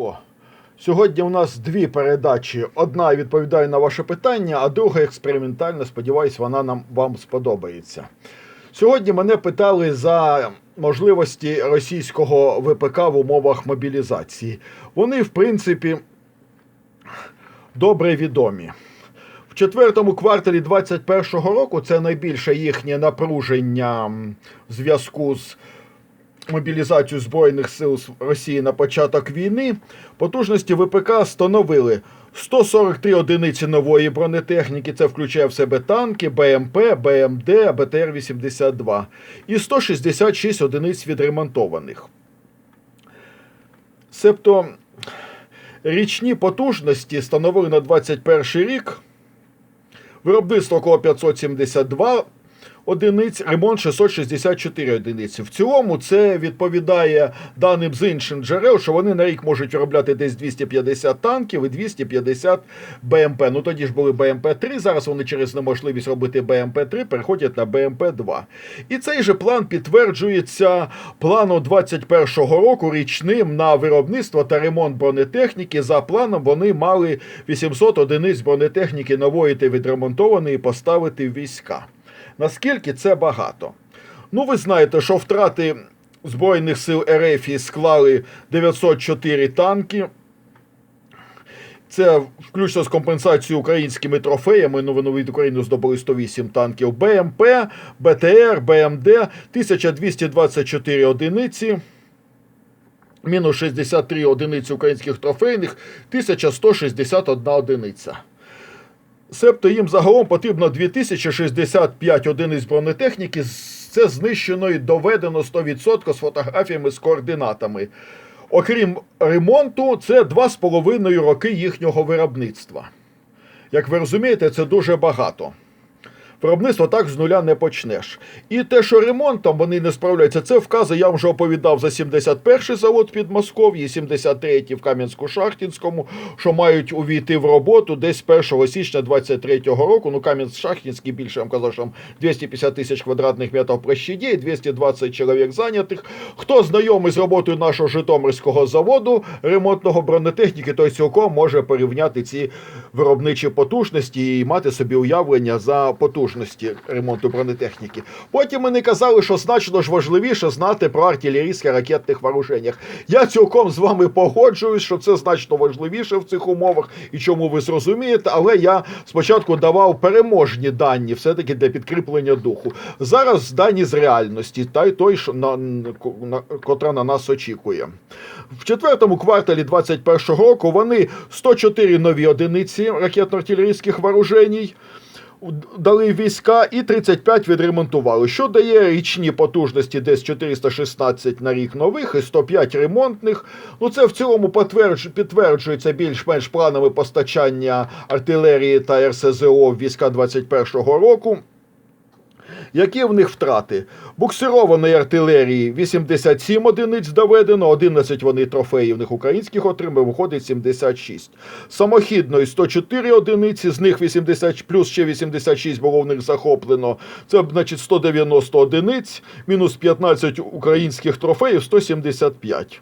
О, Сьогодні у нас дві передачі. Одна відповідає на ваше питання, а друга експериментальна. Сподіваюсь, вона нам вам сподобається. Сьогодні мене питали за можливості російського ВПК в умовах мобілізації. Вони, в принципі, добре відомі. В четвертому кварталі 2021 року це найбільше їхнє напруження в зв'язку з мобілізацією Збройних сил Росії на початок війни. Потужності ВПК становили 143 одиниці нової бронетехніки, це включає в себе танки, БМП, БМД, БТР-82 і 166 одиниць відремонтованих. Себто річні потужності становили на 21 рік виробництво около 572 одиниць, ремонт 664 одиниці. В цілому це відповідає даним з інших джерел, що вони на рік можуть виробляти десь 250 танків і 250 БМП. Ну тоді ж були БМП-3, зараз вони через неможливість робити БМП-3 переходять на БМП-2. І цей же план підтверджується планом 21-го року річним на виробництво та ремонт бронетехніки. За планом вони мали 800 одиниць бронетехніки нової та відремонтованої поставити в війська. Наскільки це багато? Ну, ви знаєте, що втрати Збройних сил РФ склали 904 танки. Це включно з компенсацією українськими трофеями. Ну, вони від України здобули 108 танків. БМП, БТР, БМД, 1224 одиниці. Мінус 63 одиниці українських трофейних, 1161 одиниця. Себто їм загалом потрібно 2065 одиниць бронетехніки. Це знищено і доведено 100% з фотографіями з координатами. Окрім ремонту, це 2,5 роки їхнього виробництва. Як ви розумієте, це дуже багато. Виробництво так з нуля не почнеш. І те, що ремонтом вони не справляються, це вкази, я вам вже оповідав за 71-й завод під Москов'ї, 73-й в Кам'янську-Шахтінському, що мають увійти в роботу десь 1 січня 23-го року. Ну, Кам'янськ-Шахтінський більше я вам казав, що там 250 тисяч квадратних метрів площадей, 220 чоловік зайнятих. Хто знайомий з роботою нашого Житомирського заводу ремонтного бронетехніки, той цілком може порівняти ці виробничі потужності і мати собі уявлення за потужності ремонту бронетехніки. Потім вони казали, що значно ж важливіше знати про артилерійське ракетних вооруженнях. Я цілком з вами погоджуюсь, що це значно важливіше в цих умовах і чому ви зрозумієте, але я спочатку давав переможні дані, все-таки для підкріплення духу. Зараз дані з реальності, та й той, що на, на котра на нас очікує. В четвертому кварталі 2021 року вони 104 нові одиниці ракетно-артилерійських вооруженій дали війська і 35 відремонтували, що дає річні потужності десь 416 на рік нових і 105 ремонтних. Ну це в цілому підтверджується більш-менш планами постачання артилерії та РСЗО війська 21-го року. Які в них втрати? Буксированої артилерії 87 одиниць доведено, 11 вони трофеїв них українських отримали, виходить 76. Самохідної 104 одиниці, з них 80 плюс ще 86 було в них захоплено. Це значить 190 одиниць, мінус 15 українських трофеїв, 175.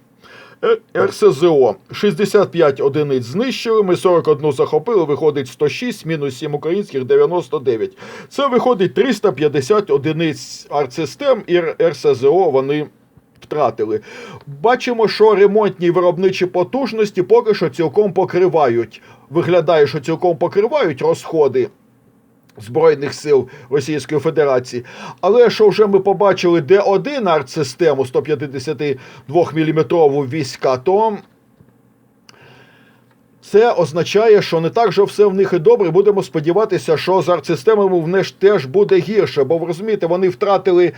РСЗО 65 одиниць знищили, ми 41 захопили, виходить 106, мінус 7 українських 99. Це виходить 350 одиниць артсистем і РСЗО вони втратили. Бачимо, що ремонтні виробничі потужності поки що цілком покривають. Виглядає, що цілком покривають розходи. Збройних сил Російської Федерації. Але що вже ми побачили Д1 артсистему 152 мм війська, то це означає, що не так же все в них і добре. Будемо сподіватися, що з артсистемами в них теж буде гірше, бо ви розумієте, вони втратили.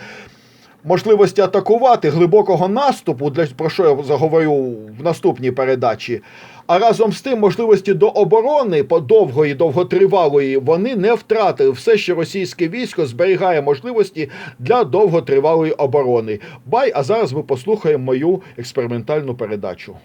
Можливості атакувати глибокого наступу, для про що я заговорю в наступній передачі. А разом з тим, можливості до оборони подовгої, довготривалої, вони не втратили. Все, що російське військо зберігає можливості для довготривалої оборони. Бай, а зараз ми послухаємо мою експериментальну передачу.